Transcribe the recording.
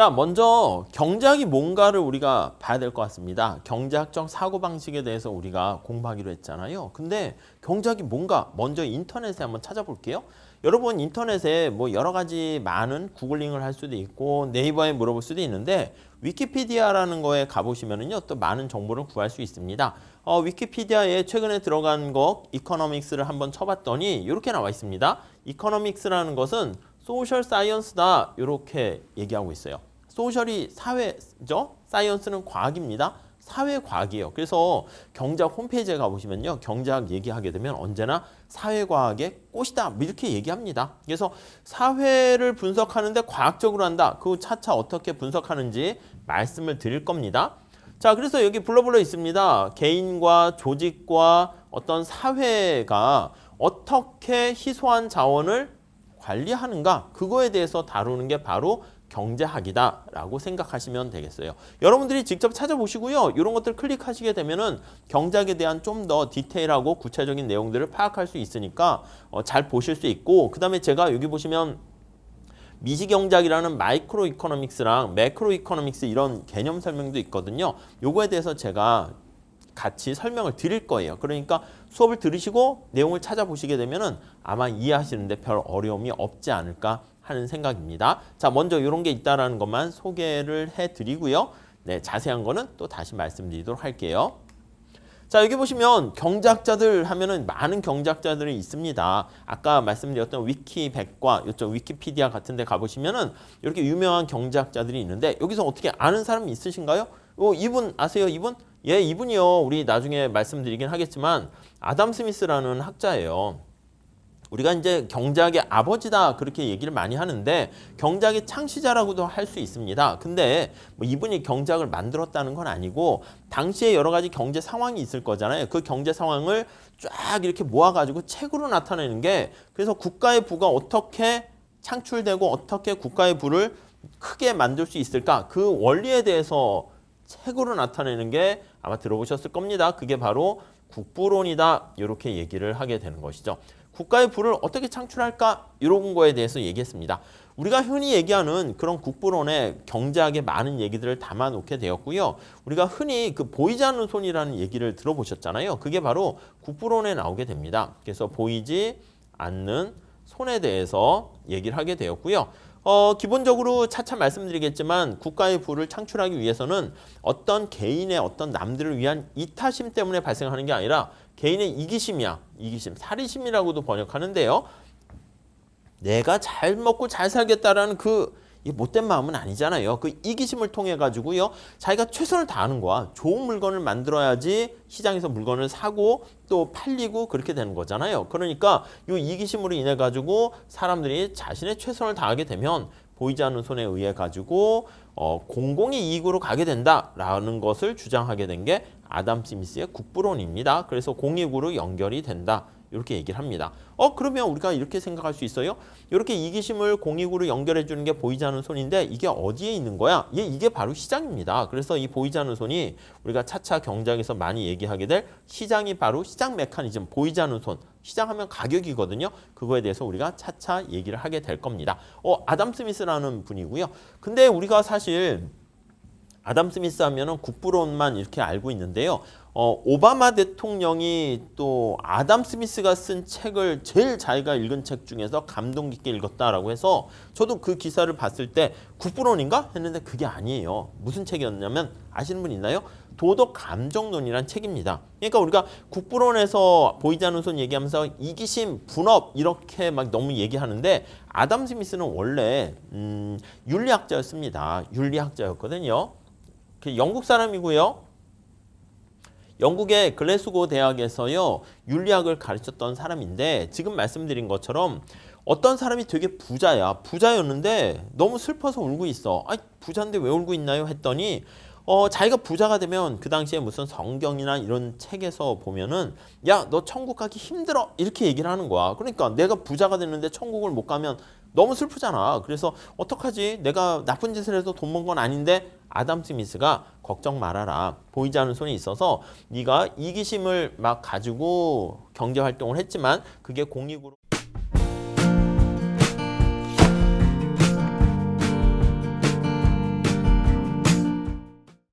자, 먼저 경제학이 뭔가를 우리가 봐야 될 것 같습니다. 경제학적 사고방식에 대해서 우리가 공부하기로 했잖아요. 근데 경제학이 뭔가 먼저 인터넷에 한번 찾아볼게요. 여러분 인터넷에 뭐 여러 가지 많은 구글링을 할 수도 있고 네이버에 물어볼 수도 있는데 위키피디아라는 거에 가보시면은요 또 많은 정보를 구할 수 있습니다. 어, 위키피디아에 최근에 들어간 거 이코노믹스를 한번 쳐봤더니 이렇게 나와 있습니다. 이코노믹스라는 것은 소셜 사이언스다 이렇게 얘기하고 있어요. 소셜이 사회죠. 사이언스는 과학입니다. 사회과학이에요. 그래서 경제학 홈페이지에 가보시면요. 경제학 얘기하게 되면 언제나 사회과학의 꽃이다. 뭐 이렇게 얘기합니다. 그래서 사회를 분석하는데 과학적으로 한다. 그 차차 어떻게 분석하는지 말씀을 드릴 겁니다. 자, 그래서 여기 불러불러 있습니다. 개인과 조직과 어떤 사회가 어떻게 희소한 자원을 관리하는가 그거에 대해서 다루는 게 바로 경제학이다라고 생각하시면 되겠어요. 여러분들이 직접 찾아보시고요. 이런 것들 클릭하시게 되면은 경제학에 대한 좀 더 디테일하고 구체적인 내용들을 파악할 수 있으니까 어, 잘 보실 수 있고 그다음에 제가 여기 보시면 미시경제학이라는 마이크로 이코노믹스랑 매크로 이코노믹스 이런 개념 설명도 있거든요. 요거에 대해서 제가 같이 설명을 드릴 거예요. 그러니까 수업을 들으시고 내용을 찾아보시게 되면은 아마 이해하시는데 별 어려움이 없지 않을까 하는 생각입니다. 자, 먼저 이런 게 있다라는 것만 소개를 해 드리고요. 네, 자세한 거는 또 다시 말씀드리도록 할게요. 자, 여기 보시면 경제학자들 하면은 많은 경제학자들이 있습니다. 아까 말씀드렸던 위키 백과 이쪽 위키피디아 같은 데 가보시면은 이렇게 유명한 경제학자들이 있는데 여기서 어떻게 아는 사람이 있으신가요? 어, 이분 아세요? 이분? 예, 이분이요. 우리 나중에 말씀드리긴 하겠지만 아담 스미스라는 학자예요. 우리가 이제 경제학의 아버지다 그렇게 얘기를 많이 하는데 경제학의 창시자라고도 할 수 있습니다. 근데 뭐 이분이 경제학을 만들었다는 건 아니고 당시에 여러 가지 경제 상황이 있을 거잖아요. 그 경제 상황을 쫙 이렇게 모아가지고 책으로 나타내는 게 그래서 국가의 부가 어떻게 창출되고 어떻게 국가의 부를 크게 만들 수 있을까 그 원리에 대해서 책으로 나타내는 게 아마 들어보셨을 겁니다. 그게 바로 국부론이다 이렇게 얘기를 하게 되는 것이죠. 국가의 부를 어떻게 창출할까 이런 거에 대해서 얘기했습니다. 우리가 흔히 얘기하는 그런 국부론에 경제학의 많은 얘기들을 담아놓게 되었고요. 우리가 흔히 그 보이지 않는 손이라는 얘기를 들어보셨잖아요. 그게 바로 국부론에 나오게 됩니다. 그래서 보이지 않는 손에 대해서 얘기를 하게 되었고요. 어, 기본적으로 차차 말씀드리겠지만 국가의 부를 창출하기 위해서는 어떤 개인의 어떤 남들을 위한 이타심 때문에 발생하는 게 아니라 개인의 이기심이야. 이기심, 사리심이라고도 번역하는데요. 내가 잘 먹고 잘 살겠다라는 그 이 못된 마음은 아니잖아요. 그 이기심을 통해 가지고요. 자기가 최선을 다하는 거야. 좋은 물건을 만들어야지 시장에서 물건을 사고 또 팔리고 그렇게 되는 거잖아요. 그러니까 이 이기심으로 인해 가지고 사람들이 자신의 최선을 다하게 되면 보이지 않는 손에 의해 가지고 어, 공공의 이익으로 가게 된다라는 것을 주장하게 된 게 아담 스미스의 국부론입니다. 그래서 공익으로 연결이 된다. 이렇게 얘기를 합니다. 어 그러면 우리가 이렇게 생각할 수 있어요? 이렇게 이기심을 공익으로 연결해 주는 게 보이지 않는 손인데 이게 어디에 있는 거야? 예, 이게 바로 시장입니다. 그래서 이 보이지 않는 손이 우리가 차차 경제학에서 많이 얘기하게 될 시장이 바로 시장 메커니즘, 보이지 않는 손. 시장하면 가격이거든요. 그거에 대해서 우리가 차차 얘기를 하게 될 겁니다. 어, 아담 스미스라는 분이고요. 근데 우리가 사실 아담 스미스 하면은 국부론만 이렇게 알고 있는데요. 어, 오바마 대통령이 또 아담 스미스가 쓴 책을 제일 자기가 읽은 책 중에서 감동 깊게 읽었다라고 해서 저도 그 기사를 봤을 때 국부론인가 했는데 그게 아니에요. 무슨 책이었냐면 아시는 분 있나요? 도덕 감정론이란 책입니다. 그러니까 우리가 국부론에서 보이지 않는 손 얘기하면서 이기심, 분업 이렇게 막 너무 얘기하는데 아담 스미스는 원래 음, 윤리학자였습니다. 윤리학자였거든요. 그 영국 사람이고요. 영국의 글래스고 대학에서요 윤리학을 가르쳤던 사람인데 지금 말씀드린 것처럼 어떤 사람이 되게 부자야. 부자였는데 너무 슬퍼서 울고 있어. 아 부자인데 왜 울고 있나요? 했더니 어 자기가 부자가 되면 그 당시에 무슨 성경이나 이런 책에서 보면은 야 너 천국 가기 힘들어. 이렇게 얘기를 하는 거야. 그러니까 내가 부자가 됐는데 천국을 못 가면 너무 슬프잖아 그래서 어떡하지 내가 나쁜 짓을 해서 돈 번 건 아닌데 아담 스미스가 걱정 말아라. 보이지 않는 손이 있어서 네가 이기심을 막 가지고 경제 활동을 했지만 그게 공익으로